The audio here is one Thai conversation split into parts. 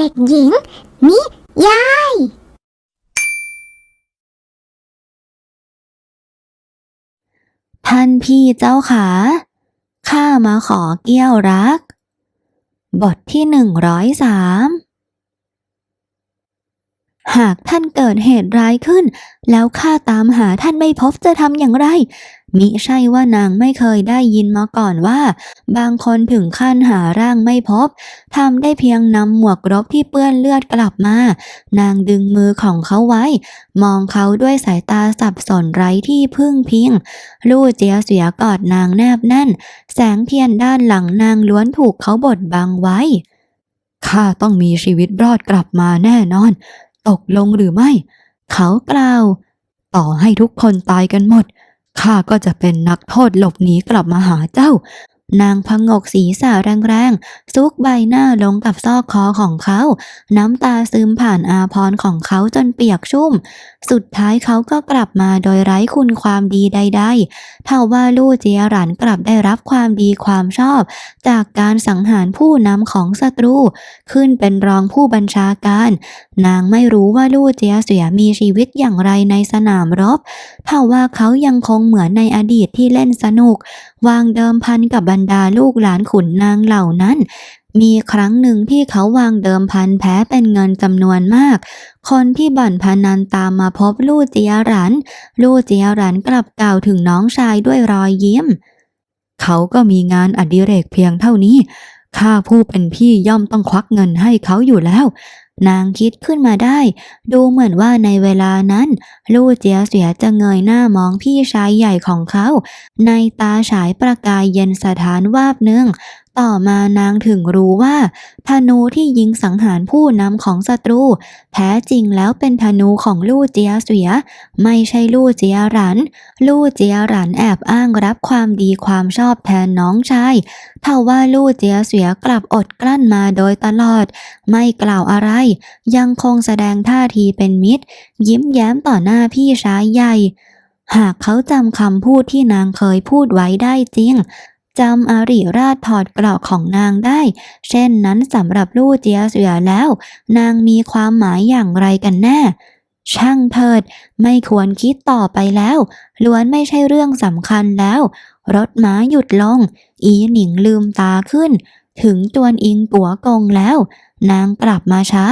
เด็กหญิง นิยาย ท่านพี่เจ้าขา ข้ามาขอเกี้ยวรัก บทที่หนึ่งร้อยสามหากท่านเกิดเหตุร้ายขึ้น แล้วข้าตามหาท่านไม่พบจะทำอย่างไร มิใช่ว่านางไม่เคยได้ยินมาก่อนว่า บางคนถึงขั้นหาร่างไม่พบทำได้เพียงนำหมวกรบที่เปื้อนเลือดกลับมา นางดึงมือของเขาไว้ มองเขาด้วยสายตาสับสนไร้ที่พึ่งพิง ลู่เจียเสียกอดนางแนบแน่น แสงเทียนด้านหลังนางล้วนถูกเขาบดบังไว้ ข้าต้องมีชีวิตรอดกลับมาแน่นอน ตกลงหรือไม่ เขากล่าว ต่อให้ทุกคนตายกันหมด ข้าก็จะเป็นนักโทษหลบหนีกลับมาหาเจ้า นางพงกศีรษะแรงๆ ซุกใบหน้าลงกับซอกคอของเขา น้ำตาซึมผ่านอาพรของเขาจนเปียกชุ่ม สุดท้ายเขาก็กลับมาโดยไร้คุณความดีใดๆ เท่าว่าลู่เจียหรันกลับได้รับความดีความชอบ จากการสังหารผู้นำของศัตรู ขึ้นเป็นรองผู้บัญชาการ นางไม่รู้ว่าลู่เจียเสียมีชีวิตอย่างไรในสนามรบ เท่าว่าเขายังคงเหมือนในอดีตที่เล่นสนุก วางเดิมพันกับบรดาลูกหลานขุนนางเหล่านั้น มีครั้งหนึ่งที่เขาวางเดิมพันแพ้เป็นเงินจำนวนมาก คนที่บ่อนพนันตามมาพบลู่เจียหรัน ลู่เจียหรันกลับกล่าวถึงน้องชายด้วยรอยยิ้ม เขาก็มีงานอดิเรกเพียงเท่านี้ข้าผู้เป็นพี่ย่อมต้องควักเงินให้เขาอยู่แล้ว นางคิดขึ้นมาได้ ดูเหมือนว่าในเวลานั้น ลู่เจียเสียจะเงยหน้ามองพี่ชายใหญ่ของเขา ในตาฉายประกายเย็นสถานวาบหนึ่ง ต่อมานางถึงรู้ว่า ธนูที่ยิงสังหารผู้นำของศัตรู แท้จริงแล้วเป็นธนูของลู่เจียเสีย ไม่ใช่ลู่เจียหรัน ลู่เจียหรันแอบอ้างรับความดีความชอบแทนน้องชายเท่าว่าลู่เจียเสียกลับอดกลั้นมาโดยตลอด ไม่กล่าวอะไร ยังคงแสดงท่าทีเป็นมิตร ยิ้มแย้มต่อหน้าพี่ชายใหญ่ หากเขาจำคำพูดที่นางเคยพูดไว้ได้จริง จำอาริราชถอดเกราะของนางได้ เช่นนั้นสำหรับลู่เจียเสียแล้ว นางมีความหมายอย่างไรกันแน่ ช่างเถิด ไม่ควรคิดต่อไปแล้ว ล้วนไม่ใช่เรื่องสำคัญแล้ว รถม้าหยุดลง อีหนิงลืมตาขึ้น ถึงจวนอิงปัวกงแล้ว นางกลับมาช้า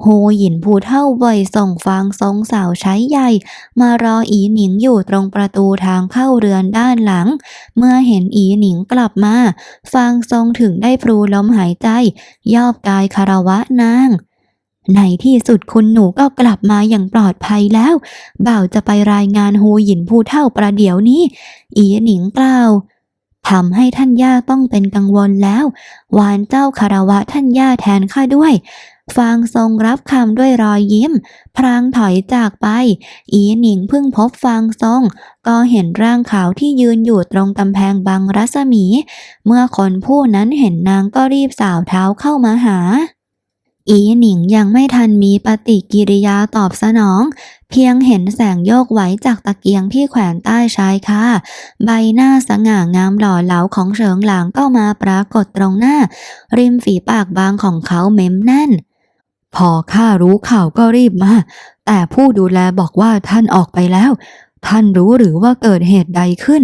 โฮหยินผู้เท่าบ่อยส่งฟางทรงสาวใช้ใหญ่ มารออีหนิงอยู่ตรงประตูทางเข้าเรือนด้านหลัง เมื่อเห็นอีหนิงกลับมา ฟางทรงถึงได้พลูลมหายใจ ยอบกายคารวะนางในที่สุดคุณหนูก็กลับมาอย่างปลอดภัยแล้ว บ่าวจะไปรายงานฮูหยินผู้เท่าประเดี๋ยวนี้ อีหนิงกล่าว ทำให้ท่านย่าต้องเป็นกังวลแล้ว วานเจ้าคารวะท่านย่าแทนข้าด้วย ฟางทรงรับคำด้วยรอยยิ้ม พรางถอยจากไป อีหนิงเพิ่งพบฟางทรง ก็เห็นร่างขาวที่ยืนอยู่ตรงกำแพงบังรัศมี เมื่อคนผู้นั้นเห็นนางก็รีบสาวเท้าเข้ามาหาอีหนิงยังไม่ทันมีปฏิกิริยาตอบสนอง เพียงเห็นแสงโยกไหวจากตะเกียงที่แขวนใต้ชายคาใบหน้าสง่างามหล่อเหลาของเฉิงหลางก็มาปรากฏตรงหน้า ริมฝีปากบางของเขาเม้มแน่น พอข้ารู้ข่าวก็รีบมา แต่ผู้ดูแลบอกว่าท่านออกไปแล้ว ท่านรู้หรือว่าเกิดเหตุใดขึ้น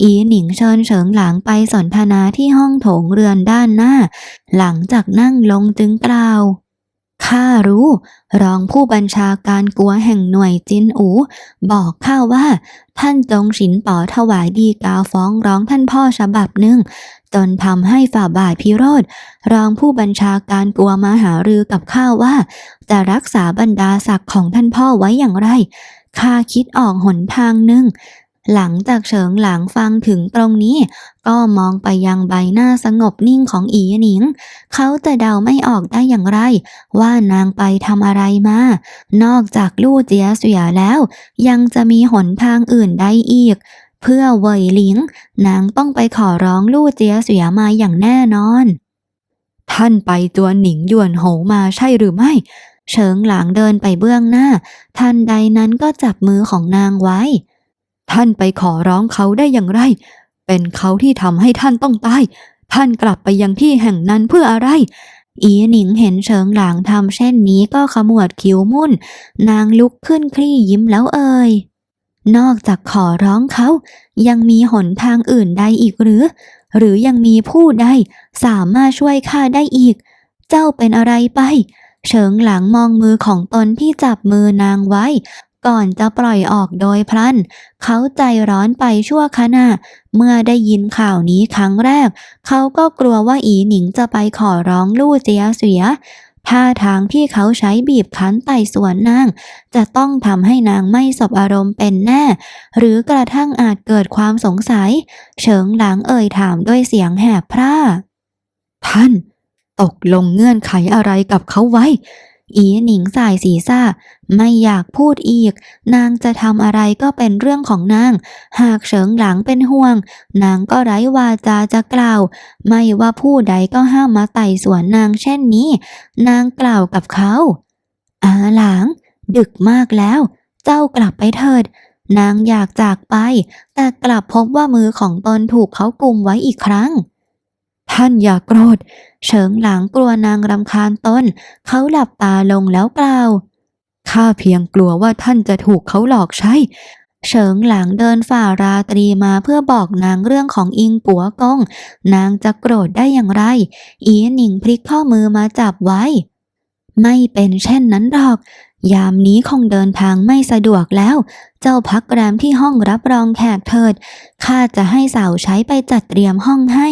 อีหนิงเชิญเฉิงหลางไปสนทนาที่ห้องโถงเรือนด้านหน้า หลังจากนั่งลงจึงกล่าว ข้ารู้ รองผู้บัญชาการกัวแห่งหน่วยจินอู บอกข้าว่า ท่านจงฉินป๋อถวายดีกาฟ้องร้องท่านพ่อฉบับหนึ่ง จนทำให้ฝ่าบาทพิโรธ รองผู้บัญชาการกัวมาหารือกับข้าว่า จะรักษาบรรดาศักดิ์ของท่านพ่อไว้อย่างไรข้าคิดออกหนทางหนึ่ง หลังจากเฉิงหลางฟังถึงตรงนี้ ก็มองไปยังใบหน้าสงบนิ่งของอีหนิง เขาจะเดาไม่ออกได้อย่างไร ว่านางไปทำอะไรมา นอกจากลู่เจียเสียแล้ว ยังจะมีหนทางอื่นใดอีก เพื่อเวยหลิง นางต้องไปขอร้องลู่เจียเสียมาอย่างแน่นอน ท่านไปตัวหนิงยวนโหมาใช่หรือไม่เฉิงหลางเดินไปเบื้องหน้า ทันใดนั้นก็จับมือของนางไว้ ท่านไปขอร้องเขาได้อย่างไร เป็นเขาที่ทำให้ท่านต้องตาย ท่านกลับไปยังที่แห่งนั้นเพื่ออะไร อีหนิงเห็นเฉิงหลางทำเช่นนี้ก็ขมวดคิ้วมุ่น นางลุกขึ้นคลี่ยิ้มแล้วเอ่ย นอกจากขอร้องเขา ยังมีหนทางอื่นใดอีกหรือ หรือยังมีผู้ใดสามารถช่วยข้าได้อีก เจ้าเป็นอะไรไปเฉิงหลังมองมือของตนที่จับมือนางไว้ ก่อนจะปล่อยออกโดยพลัน เขาใจร้อนไปชั่วขณะ เมื่อได้ยินข่าวนี้ครั้งแรก เขาก็กลัวว่าอีหนิงจะไปขอร้องลู่เจียเสียท่าทางที่เขาใช้บีบคั้นไต่สวนนาง จะต้องทำให้นางไม่สบอารมณ์เป็นแน่ หรือกระทั่งอาจเกิดความสงสัย เฉิงหลางเอ่ยถามด้วยเสียงแหบพร่า ท่าน ตกลงเงื่อนไขอะไรกับเขาไว้ อีหนิงสายศีรษะไม่อยากพูดอีก นางจะทำอะไรก็เป็นเรื่องของนาง หากเฉิงหลังเป็นห่วง นางก็ไร้วาจาจะกล่าว ไม่ว่าผู้ใดก็ห้ามมาไต่สวนนางเช่นนี้ นางกล่าวกับเขา อาหลางดึกมากแล้ว เจ้ากลับไปเถิด นางอยากจากไป แต่กลับพบว่ามือของตนถูกเขากุมไว้อีกครั้ง ท่านอย่ากโกรธ เฉิงหลางกลัวนางรำคาญตนเขาหลับตาลงแล้วกล่าวข้าเพียงกลัวว่าท่านจะถูกเขาหลอกใช้ เฉิงหลางเดินฝ่าราตรีมาเพื่อบอกนางเรื่องของอิงปัวกง นางจะโกรธได้อย่างไร อีหนิงพลิกข้อมือมาจับไว้ ไม่เป็นเช่นนั้นหรอก ยามนี้คงเดินทางไม่สะดวกแล้ว เจ้าพักแรมที่ห้องรับรองแขกเถิด ข้าจะให้สาวใช้ไปจัดเตรียมห้องให้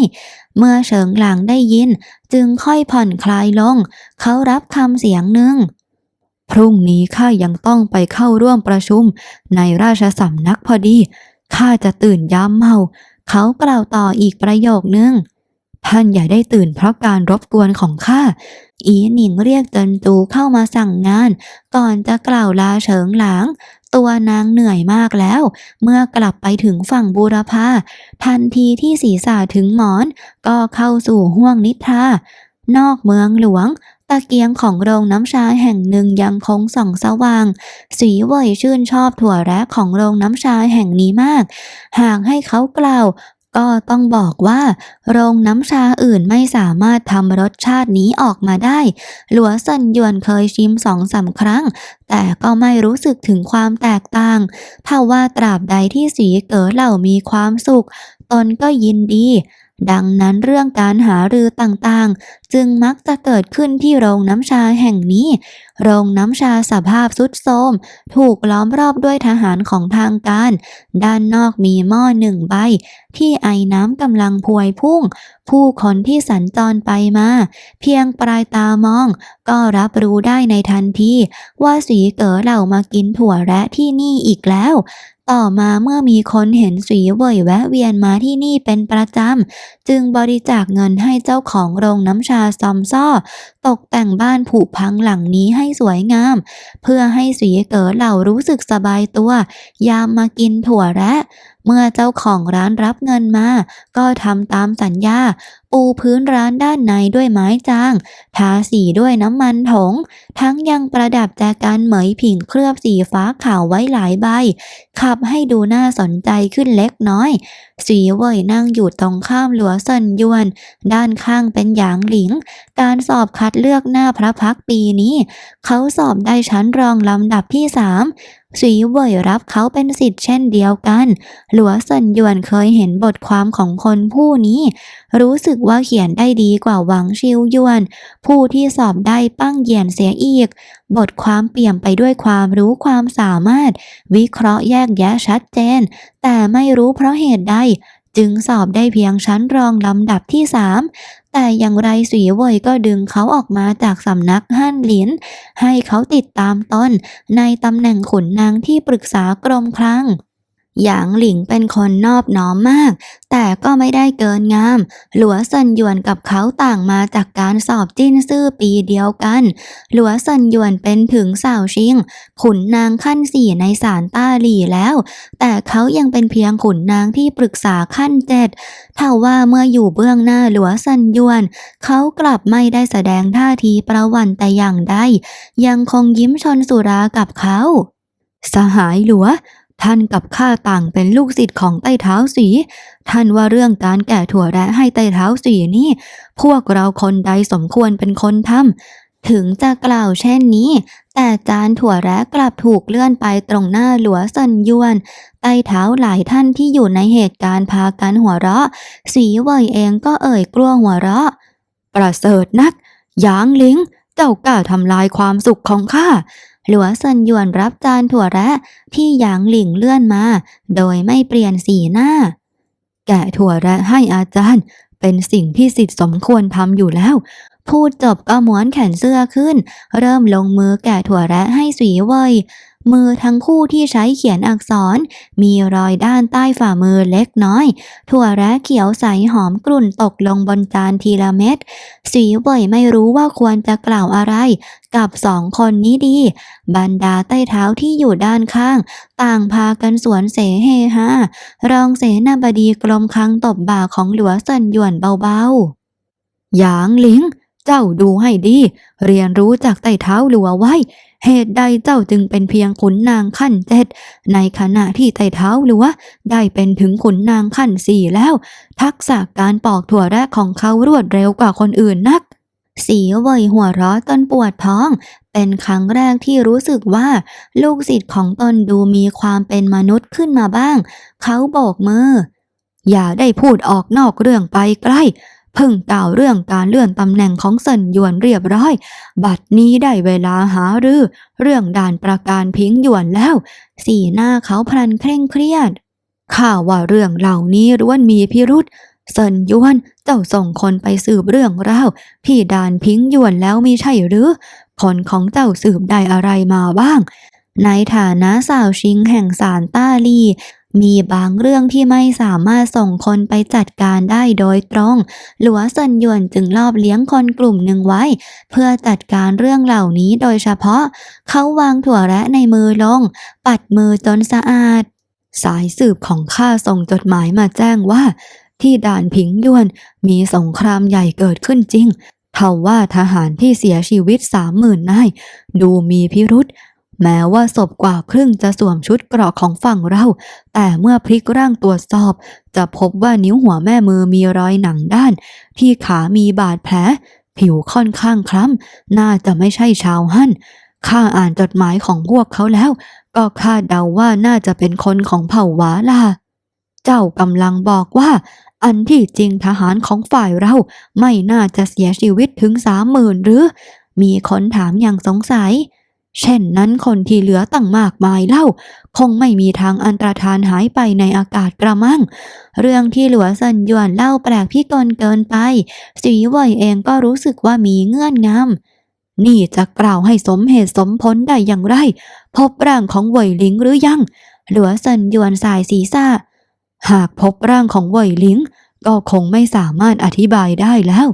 เมื่อเฉิงหลางได้ยิน จึงค่อยผ่อนคลายลง เขารับคำเสียงหนึ่ง พรุ่งนี้ข้ายังต้องไปเข้าร่วมประชุม ในราชสำนักพอดีข้าจะตื่นยามเมา เขากล่าวต่ออีกประโยคนึงท่านอย่าได้ตื่นเพราะการรบกวนของข้า อีหนิงเรียกเจินตูเข้ามาสั่งงาน ก่อนจะกล่าวลาเฉิงหลาง ตัวนางเหนื่อยมากแล้ว เมื่อกลับไปถึงฝั่งบูรพาทันทีที่ศีรษะถึงหมอน ก็เข้าสู่ห้วงนิทรานอกเมืองหลวงตะเกียงของโรงน้ำชาแห่งหนึ่งยังคงส่องสว่าง สีเว่ยชื่นชอบถั่วแระของโรงน้ำชาแห่งนี้มาก หากให้เขากล่าว ก็ต้องบอกว่า โรงน้ำชาอื่นไม่สามารถทำรสชาตินี้ออกมาได้ หลัวซันหยวนเคยชิมสองสามครั้ง แต่ก็ไม่รู้สึกถึงความแตกต่าง ถ้าว่าตราบใดที่สีเก๋อเหล่ามีความสุข ตนก็ยินดีดังนั้นเรื่องการหารือต่างๆจึงมักจะเกิดขึ้นที่โรงน้ำชาแห่งนี้ โรงน้ำชาสภาพสุดโทรมถูกล้อมรอบด้วยทหารของทางการ ด้านนอกมีหม้อหนึ่งใบ ที่ไอน้ำกำลังพวยพุ่ง ผู้คนที่สัญจรไปมา เพียงปลายตามอง ก็รับรู้ได้ในทันที ว่าสีเก๋อเหล่ามากินถั่วแระที่นี่อีกแล้วต่อมาเมื่อมีคนเห็นสีเว่ยแวะเวียนมาที่นี่เป็นประจำ จึงบริจาคเงินให้เจ้าของโรงน้ำชาซอมซ่อ ตกแต่งบ้านผุพังหลังนี้ให้สวยงาม เพื่อให้สีเก๋อเหล่ารู้สึกสบายตัว ยามมากินถั่วแระเมื่อเจ้าของร้านรับเงินมา ก็ทำตามสัญญา ปูพื้นร้านด้านในด้วยไม้จาง ทาสีด้วยน้ำมันถง ทั้งยังประดับแจกันเหมยผิงเคลือบสีฟ้าขาวไว้หลายใบ ขับให้ดูน่าสนใจขึ้นเล็กน้อย สีเว่ยนั่งอยู่ตรงข้ามหลัวเซินยวน ด้านข้างเป็นหยางหลิง การสอบคัดเลือกหน้าพระพักปีนี้ เขาสอบได้ชั้นรองลำดับที่สามสีเว่ยรับเขาเป็นสิทธิ์เช่นเดียวกัน หลัวเซินยวนเคยเห็นบทความของคนผู้นี้ รู้สึกว่าเขียนได้ดีกว่าหวังชิวยวน ผู้ที่สอบได้ปั้งเหยียนเสียอีก บทความเปี่ยมไปด้วยความรู้ความสามารถ วิเคราะห์แยกแยะชัดเจน แต่ไม่รู้เพราะเหตุใดจึงสอบได้เพียงชั้นรองลำดับที่สาม แต่อย่างไรสีเว่ยก็ดึงเขาออกมาจากสำนักฮั่นหลิน ให้เขาติดตามตนในตำแหน่งขุนนางที่ปรึกษากรมคลัง หยางหลิงเป็นคนนอบน้อมมาก แต่ก็ไม่ได้เกินงาม หลัวเซินหยวนกับเขาต่างมาจากการสอบจิ้นซื่อปีเดียวกัน หลัวเซินหยวนเป็นถึงสาวชิง ขุนนางขั้นสี่ในศาลต้าหลี่แล้ว แต่เขายังเป็นเพียงขุนนางที่ปรึกษาขั้นเจ็ดถ้าว่าเมื่ออยู่เบื้องหน้าหลัวเซินหยวน เขากลับไม่ได้แสดงท่าทีประวันแต่อย่างใดยังคงยิ้มชนสุรากับเขา สหายหลัว ท่านกับข้าต่างเป็นลูกศิษย์ของไต้เท้าสี ท่านว่าเรื่องการแก่ถั่วแระให้ไต้เท้าสีนี่ พวกเราคนใดสมควรเป็นคนทำถึงจะกล่าวเช่นนี้ แต่จานถั่วแระกลับถูกเลื่อนไปตรงหน้าหลัวสันยวน ไต้เท้าหลายท่านที่อยู่ในเหตุการณ์พากันหัวเราะ สีเวยเองก็เอ่ยกลัวหัวเราะ ประเสริฐนักยางลิงเจ้ากล้าทำลายความสุขของข้า หลัวสันยวนรับจานถั่วแระที่หยางหลิงเลื่อนมา โดยไม่เปลี่ยนสีหน้า แกะถั่วแระให้อาจารย์ เป็นสิ่งที่สิทธิ์สมควรทำอยู่แล้ว พูดจบก็ม้วนแขนเสื้อขึ้น เริ่มลงมือแกะถั่วแระให้สีเวย มือทั้งคู่ที่ใช้เขียนอักษร มีรอยด้านใต้ฝ่ามือเล็กน้อย ถั่วแระเขียวใสหอมกลุ่นตกลงบนจานทีละเม็ด สีเว่ยไม่รู้ว่าควรจะกล่าวอะไร กับสองคนนี้ดี บรรดาใต้เท้าที่อยู่ด้านข้าง ต่างพากันสวนเสเฮฮารองเสนาบดีกรมคังตบบ่าของหลัวสันหยวนเบาๆ หยางหลิง เจ้าดูให้ดี เรียนรู้จากไต่เท้าหลัวไว้ เหตุใดเจ้าจึงเป็นเพียงขุนนางขั้นเจ็ดในขณะที่ไต่เท้าหลัวได้เป็นถึงขุนนางขั้นสี่แล้ว ทักษะการปอกถั่วแระของเขารวดเร็วกว่าคนอื่นนัก สีเวยหัวราะจนปวดท้อง เป็นครั้งแรกที่รู้สึกว่า ลูกศิษย์ของตนดูมีความเป็นมนุษย์ขึ้นมาบ้าง เขาโบกมืออย่าได้พูดออกนอกเรื่องไปใกล้ เพิ่งกล่าวเรื่องการเลื่อนตำแหน่งของเซินหยวนเรียบร้อย บัดนี้ได้เวลาหารือ เรื่องด่านประการพิงหยวนแล้ว สีหน้าเขาพลันเคร่งเครียดข้าว่าเรื่องเหล่านี้ล้วนมีพิรุษเซินยวน เจ้าส่งคนไปสืบเรื่องราวที่ด่านพิงยวนแล้วมีใช่หรือคนของเจ้าสืบได้อะไรมาบ้าง ในฐานะสาวชิงแห่งสารต้าลี มีบางเรื่องที่ไม่สามารถส่งคนไปจัดการได้โดยตรง หลัวเซินหยวนจึงลอบเลี้ยงคนกลุ่มหนึ่งไว้ เพื่อจัดการเรื่องเหล่านี้โดยเฉพาะ เขาวางถั่วแระในมือลง ปัดมือจนสะอาด สายสืบของข้าส่งจดหมายมาแจ้งว่า ที่ด่านผิงยวน มีสงครามใหญ่เกิดขึ้นจริงเท่าว่าทหารที่เสียชีวิตสามหมื่นนาย ดูมีพิรุษ แม้ว่าศพกว่าครึ่งจะสวมชุดเกราะของฝั่งเรา แต่เมื่อพลิกร่างตรวจสอบ จะพบว่านิ้วหัวแม่มือมีรอยหนังด้าน ที่ขามีบาดแผล ผิวค่อนข้างคล้ำ น่าจะไม่ใช่ชาวฮั่นข้าอ่านจดหมายของพวกเขาแล้ว ก็คาดเดาว่าน่าจะเป็นคนของเผ่าวาลา เจ้ากำลังบอกว่า อันที่จริงทหารของฝ่ายเราไม่น่าจะเสียชีวิตถึงสามหมื่นหรือ มีคนถามอย่างสงสัย เช่นนั้นคนที่เหลือตั้งมากมายเล่า คงไม่มีทางอันตรธานหายไปในอากาศกระมัง เรื่องที่หลัวสันหยวนเล่าแปลกพิกลเกินไป สีเว่ยเองก็รู้สึกว่ามีเงื่อนงำนี่จะกล่าวให้สมเหตุสมผลได้อย่างไร พบร่างของเว่ยหลิงหรือยัง หลัวสันหยวนสายศีรษะหากพบร่างของเว่ยหลิงก็คงไม่สามารถอธิบายได้แล้ว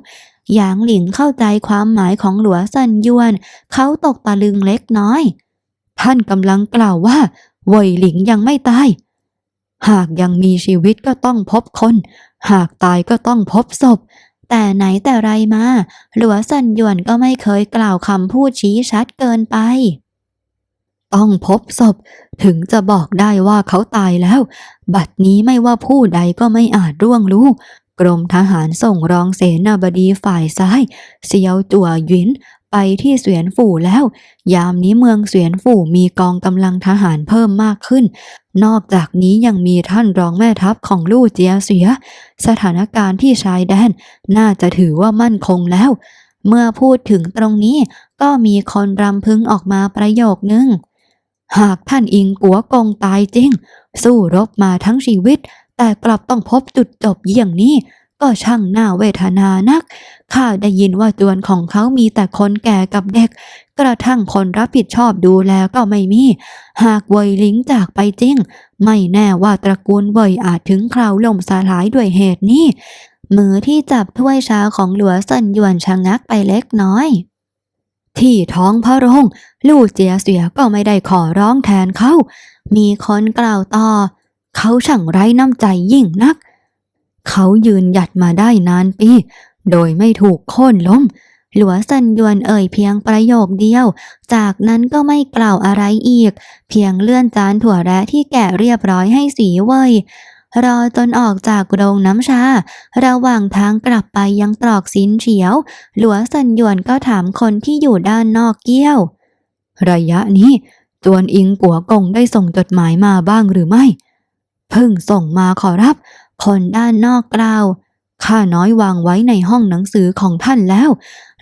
หยางหลิงเข้าใจความหมายของหลัวสันยวน เขาตกตะลึงเล็กน้อย ท่านกำลังกล่าวว่าเวยหลิงยังไม่ตาย หากยังมีชีวิตก็ต้องพบคน หากตายก็ต้องพบศพ แต่ไหนแต่ไรมา หลัวสันยวนก็ไม่เคยกล่าวคำพูดชี้ชัดเกินไป ต้องพบศพ ถึงจะบอกได้ว่าเขาตายแล้ว บัดนี้ไม่ว่าผู้ใดก็ไม่อาจร่วงรู้ กรมทหารส่งรองเสนาบดีฝ่ายซ้ายเซียวจั่วหยินไปที่เสวียนฝู่แล้ว ยามนี้เมืองเสวียนฝู่มีกองกำลังทหารเพิ่มมากขึ้น นอกจากนี้ยังมีท่านรองแม่ทัพของลู่เจียเสีย สถานการณ์ที่ชายแดน น่าจะถือว่ามั่นคงแล้ว เมื่อพูดถึงตรงนี้ก็มีคนรำพึงออกมาประโยคนึง หากท่านอิงกัวกงตายจริง สู้รบมาทั้งชีวิต แต่กลับต้องพบจุดจบอย่างนี้ ก็ช่างน่าเวทนานัก ข้าได้ยินว่าจวนของเขามีแต่คนแก่กับเด็ก กระทั่งคนรับผิดชอบดูแลก็ไม่มี หากเวยลิงจากไปจริง ไม่แน่ว่าตระกูลเวยอาจถึงคราวล่มสลายด้วยเหตุนี้ มือที่จับถ้วยชาของหลัวสันหยวนชะงักไปเล็กน้อยที่ท้องพระโรงลู่เจียเสียก็ไม่ได้ขอร้องแทนเขา มีคนกล่าวต่อ เขาช่างไร้น้ำใจยิ่งนัก เขายืนหยัดมาได้นานปี โดยไม่ถูกโค่นล้ม หลัวซันยวนเอ่ยเพียงประโยคเดียว จากนั้นก็ไม่กล่าวอะไรอีก เพียงเลื่อนจานถั่วแระที่แกะเรียบร้อยให้สีเว่ยรอจนออกจากโรงน้ำชา ระหว่างทางกลับไปยังตรอกสินเฉียว หลัวซันยวนก็ถามคนที่อยู่ด้านนอกเกี้ยว ระยะนี้จวนอิงกัวกงได้ส่งจดหมายมาบ้างหรือไม่ เพิ่งส่งมาขอรับ คนด้านนอกกล่าวข้าน้อยวางไว้ในห้องหนังสือของท่านแล้ว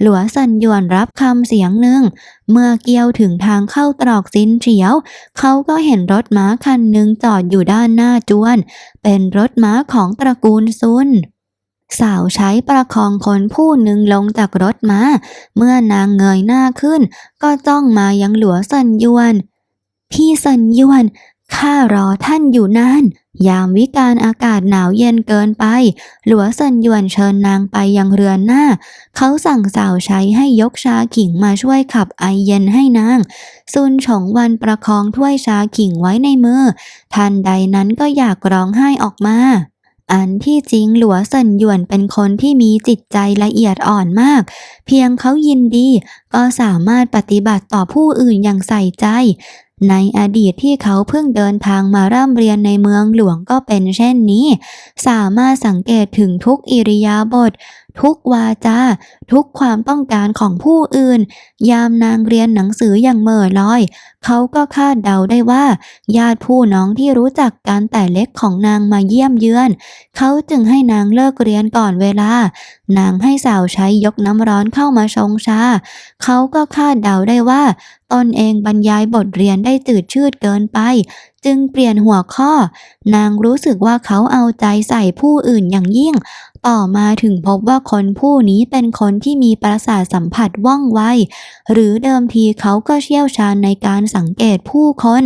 หลัวซันยวนรับคำเสียงหนึ่ง เมื่อเกี่ยวถึงทางเข้าตรอกสินเฉียว เขาก็เห็นรถม้าคันหนึ่งจอดอยู่ด้านหน้าจวน เป็นรถม้าของตระกูลซุนสาวใช้ประคองคนผู้หนึ่งลงจากรถม้า เมื่อนางเงยหน้าขึ้น ก็จ้องมายังหลัวซันยวน พี่ซันยวน ข้ารอท่านอยู่นาน ยามวิการอากาศหนาวเย็นเกินไป หลัวซันยวนเชิญนางไปยังเรือนหน้า เขาสั่งสาวใช้ให้ยกชาขิงมาช่วยขับไอเย็นให้นาง ซุนฉงวันประคองถ้วยชาขิงไว้ในมือ ทันใดนั้นก็อยากร้องไห้ออกมาอันที่จริงหลัวซันหยวนเป็นคนที่มีจิตใจละเอียดอ่อนมาก เพียงเขายินดีก็สามารถปฏิบัติต่อผู้อื่นอย่างใส่ใจ ในอดีตที่เขาเพิ่งเดินทางมาร่ำเรียนในเมืองหลวงก็เป็นเช่นนี้ สามารถสังเกตถึงทุกอิริยาบถทุกวาจา ทุกความต้องการของผู้อื่น ยามนางเรียนหนังสืออย่างเหม่อลอย เขาก็คาดเดาได้ว่า ญาติผู้น้องที่รู้จักกันแต่เล็กของนางมาเยี่ยมเยือน เขาจึงให้นางเลิกเรียนก่อนเวลา นางให้สาวใช้ยกน้ำร้อนเข้ามาชงชา เขาก็คาดเดาได้ว่าตนเองบรรยายบทเรียนได้จืดชืดเกินไปจึงเปลี่ยนหัวข้อ นางรู้สึกว่าเขาเอาใจใส่ผู้อื่นอย่างยิ่ง ต่อมาถึงพบว่าคนผู้นี้เป็นคนที่มีประสาทสัมผัสว่องไว หรือเดิมทีเขาก็เชี่ยวชาญในการสังเกตผู้คน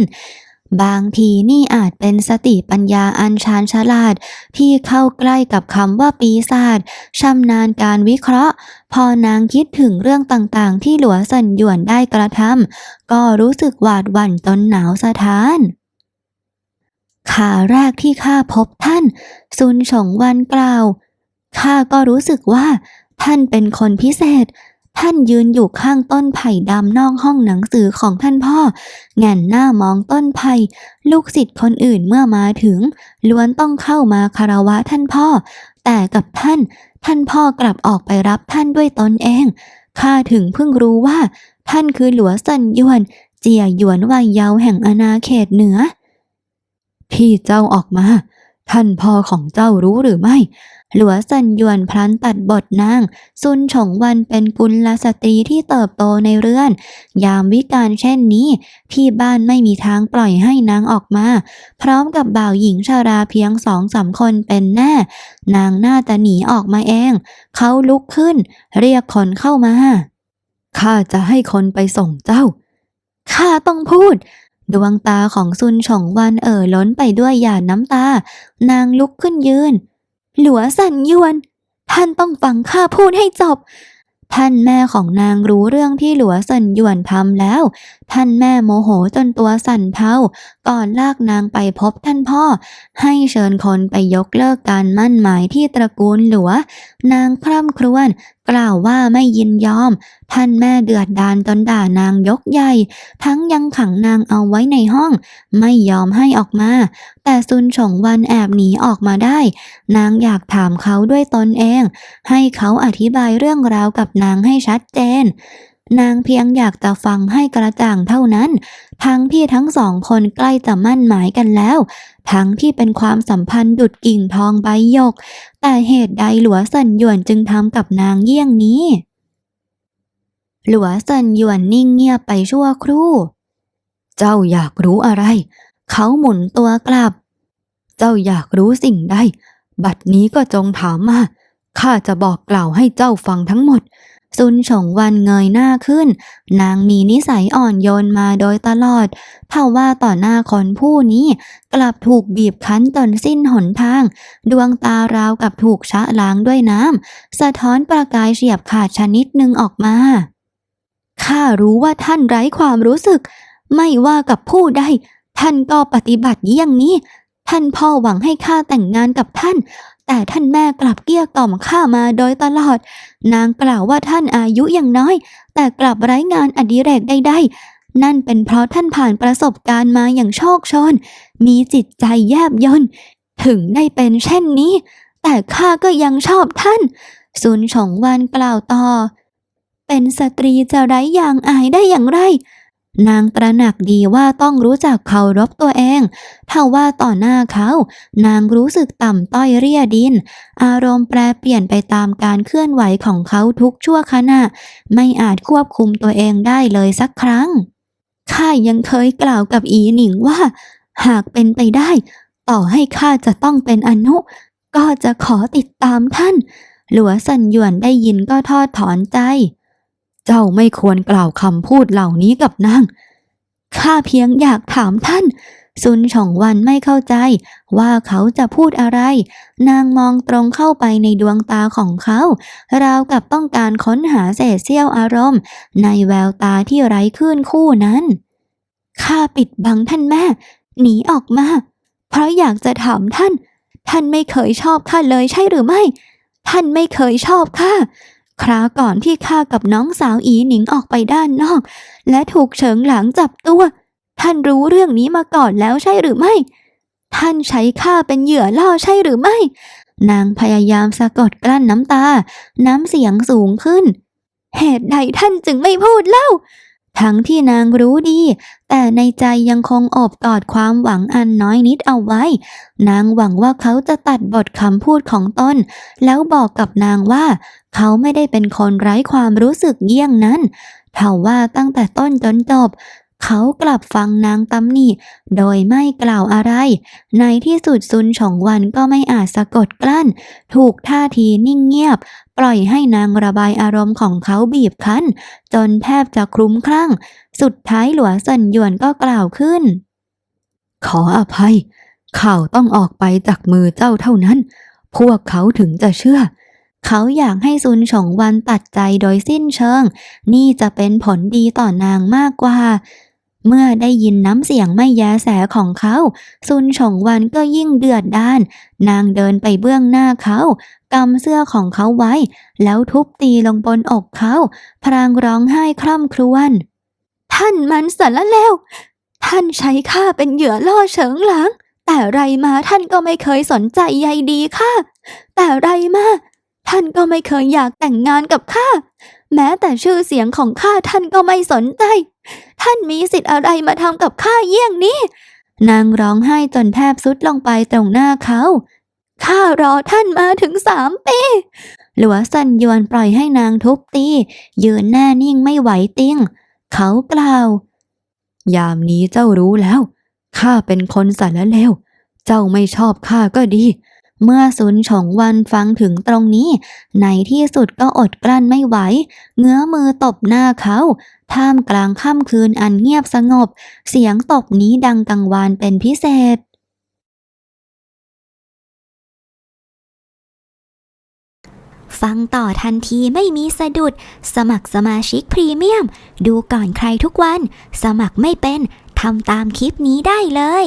บางทีนี่อาจเป็นสติปัญญาอันชาญฉลาด ที่เข้าใกล้กับคำว่าปีศาจชำนาญการวิเคราะห์ พอนางคิดถึงเรื่องต่างๆ ที่หลัวสันหยวนได้กระทำก็รู้สึกหวาดหวั่นจนหนาวสะท้าน ขาแรกที่ข้าพบท่าน ซุนฉงวันกล่าวข้าก็รู้สึกว่า ท่านเป็นคนพิเศษ ท่านยืนอยู่ข้างต้นไผ่ดำนอกห้องหนังสือของท่านพ่อแง่นหน้ามองต้นไผ่ลูกศิษย์คนอื่นเมื่อมาถึง ล้วนต้องเข้ามาคารวะท่านพ่อ แต่กับท่าน ท่านพ่อกลับออกไปรับท่านด้วยตนเองข้าถึงเพิ่งรู้ว่า ท่านคือหลัวซันยวน เจียหยวนวัยเยาว์แห่งอาณาเขตเหนือ ที่เจ้าออกมา ท่านพ่อของเจ้ารู้หรือไม่ หลัวซันยวนพลันตัดบทนาง ซุนฉงวันเป็นกุลสตรีที่เติบโตในเรือน ยามวิการเช่นนี้ ที่บ้านไม่มีทางปล่อยให้นางออกมา พร้อมกับบ่าวหญิงชาราเพียงสองสามคนเป็นแน่ นางน่าจะหนีออกมาเอง เขาลุกขึ้น เรียกคนเข้ามาข้าจะให้คนไปส่งเจ้า ข้าต้องพูด ดวงตาของซุนฉงวันเอ่อล้นไปด้วยหยาดน้ำตา นางลุกขึ้นยืน หลัวสันยวน ท่านต้องฟังข้าพูดให้จบ ท่านแม่ของนางรู้เรื่องที่หลัวสันยวนทำแล้วท่านแม่โมโหจนตัวสั่นเทาก่อนลากนางไปพบท่านพ่อ ให้เชิญคนไปยกเลิกการมั่นหมายที่ตระกูลหลัว นางคร่ำครวญกล่าวว่าไม่ยินยอม ท่านแม่เดือดดาลจนด่านางยกใหญ่ ทั้งยังขังนางเอาไว้ในห้อง ไม่ยอมให้ออกมา แต่ซุนฉงวันแอบหนีออกมาได้ นางอยากถามเขาด้วยตนเอง ให้เขาอธิบายเรื่องราวกับนางให้ชัดเจน นางเพียงอยากจะฟังให้กระจ่างเท่านั้น ทั้งที่ทั้งสองคนใกล้จะมั่นหมายกันแล้ว ทั้งที่เป็นความสัมพันธ์ดุดกิ่งทองใบหยก แต่เหตุใดหลัวสันหยวนจึงทำกับนางเยี่ยงนี้ หลัวสันหยวนนิ่งเงียบไปชั่วครู่ เจ้าอยากรู้อะไร เขาหมุนตัวกลับ เจ้าอยากรู้สิ่งใด บัดนี้ก็จงถามมาข้าจะบอกกล่าวให้เจ้าฟังทั้งหมด ซุนฉงวันเงยหน้าขึ้น นางมีนิสัยอ่อนโยนมาโดยตลอดเท่าว่าต่อหน้าคนผู้นี้ กลับถูกบีบคั้นจนสิ้นหนทาง ดวงตาราวกับถูกชะล้างด้วยน้ำสะท้อนประกายเฉียบขาดชนิดหนึ่งออกมาข้ารู้ว่าท่านไร้ความรู้สึก ไม่ว่ากับผู้ใด ท่านก็ปฏิบัติเยี่ยงนี้ ท่านพ่อหวังให้ข้าแต่งงานกับท่าน แต่ท่านแม่กลับเกลี้ยกล่อมข้ามาโดยตลอด นางกล่าวว่าท่านอายุยังน้อย แต่กลับไร้งานอดิเรกใดๆนั่นเป็นเพราะท่านผ่านประสบการณ์มาอย่างโชคชน มีจิตใจแยบยลถึงได้เป็นเช่นนี้ แต่ข้าก็ยังชอบท่านซุนฉงวันกล่าวต่อ เป็นสตรีจะไร้ยางอายได้อย่างไร นางตระหนักดีว่าต้องรู้จักเคารพตัวเองถ้าว่าต่อหน้าเขา นางรู้สึกต่ำต้อยเรียดิน อารมณ์แปรเปลี่ยนไปตามการเคลื่อนไหวของเขาทุกชั่วขณะ ไม่อาจควบคุมตัวเองได้เลยสักครั้ง ข้ายังเคยกล่าวกับอีหนิงว่า หากเป็นไปได้ ต่อให้ข้าจะต้องเป็นอนุ ก็จะขอติดตามท่าน หลัวสันหยวนได้ยินก็ทอดถอนใจ เจ้าไม่ควรกล่าวคำพูดเหล่านี้กับนาง ข้าเพียงอยากถามท่าน ซุนฉองวันไม่เข้าใจว่าเขาจะพูดอะไร นางมองตรงเข้าไปในดวงตาของเขา ราวกับต้องการค้นหาเศษเสี้ยวอารมณ์ ในแววตาที่ไร้คลื่นคู่นั้น ข้าปิดบังท่านแม่ หนีออกมา เพราะอยากจะถามท่าน ท่านไม่เคยชอบข้าเลยใช่หรือไม่ ท่านไม่เคยชอบข้า คราวก่อนที่ข้ากับน้องสาวอีหนิงออกไปด้านนอก และถูกเฉิงหลังจับตัว ท่านรู้เรื่องนี้มาก่อนแล้วใช่หรือไม่ ท่านใช้ข้าเป็นเหยื่อล่อใช่หรือไม่ นางพยายามสะกดกลั้นน้ำตา น้ำเสียงสูงขึ้น เหตุใดท่านจึงไม่พูดเล่า ทั้งที่นางรู้ดี แต่ในใจยังคงอบกอดความหวังอันน้อยนิดเอาไว้ นางหวังว่าเขาจะตัดบทคำพูดของตนแล้วบอกกับนางว่า เขาไม่ได้เป็นคนไร้ความรู้สึกเยี่ยงนั้นเท่าว่าตั้งแต่ต้นจนจบ เขากลับฟังนางตำหนิโดยไม่กล่าวอะไร ในที่สุดซุนฉงวันก็ไม่อาจสะกดกลั้น ถูกท่าทีนิ่งเงียบ ปล่อยให้นางระบายอารมณ์ของเขาบีบคั้น จนแทบจะคลุ้มคลั่ง สุดท้ายหลัวเซินหยวนก็กล่าวขึ้น ขออภัย ข่าวต้องออกไปจากมือเจ้าเท่านั้น พวกเขาถึงจะเชื่อเขาอยากให้ซุนฉงวันตัดใจโดยสิ้นเชิง นี่จะเป็นผลดีต่อนางมากกว่า เมื่อได้ยินน้ำเสียงไม่แยแสของเขาซุนฉงวันก็ยิ่งเดือดด้าน นางเดินไปเบื้องหน้าเขากำเสื้อของเขาไว้ แล้วทุบตีลงบนอกเขา พรางร้องไห้คร่ำครวญท่านมันสารเลวท่านใช้ข้าเป็นเหยื่อล่อเฉิงหลัง แต่ไรมาท่านก็ไม่เคยสนใจใยดีข้าแต่ไรมาท่านก็ไม่เคยอยากแต่งงานกับข้า แม้แต่ชื่อเสียงของข้าท่านก็ไม่สนใจ ท่านมีสิทธิ์อะไรมาทำกับข้าเยี่ยงนี้ นางร้องไห้จนแทบสุดลงไปตรงหน้าเขา ข้ารอท่านมาถึงสามปี หลัวสันยวนปล่อยให้นางทุบตี ยืนแน่นิ่งไม่ไหวติง เขากล่าว ยามนี้เจ้ารู้แล้ว ข้าเป็นคนสารเลว เจ้าไม่ชอบข้าก็ดี เมื่อซุนฉงวันฟังถึงตรงนี้ ในที่สุดก็อดกลั้นไม่ไหว เงื้อมือตบหน้าเขา ท่ามกลางค่ำคืนอันเงียบสงบ เสียงตบนี้ดังกังวานเป็นพิเศษฟังต่อทันทีไม่มีสะดุด สมัครสมาชิกพรีเมียม ดูก่อนใครทุกวัน สมัครไม่เป็น ทำตามคลิปนี้ได้เลย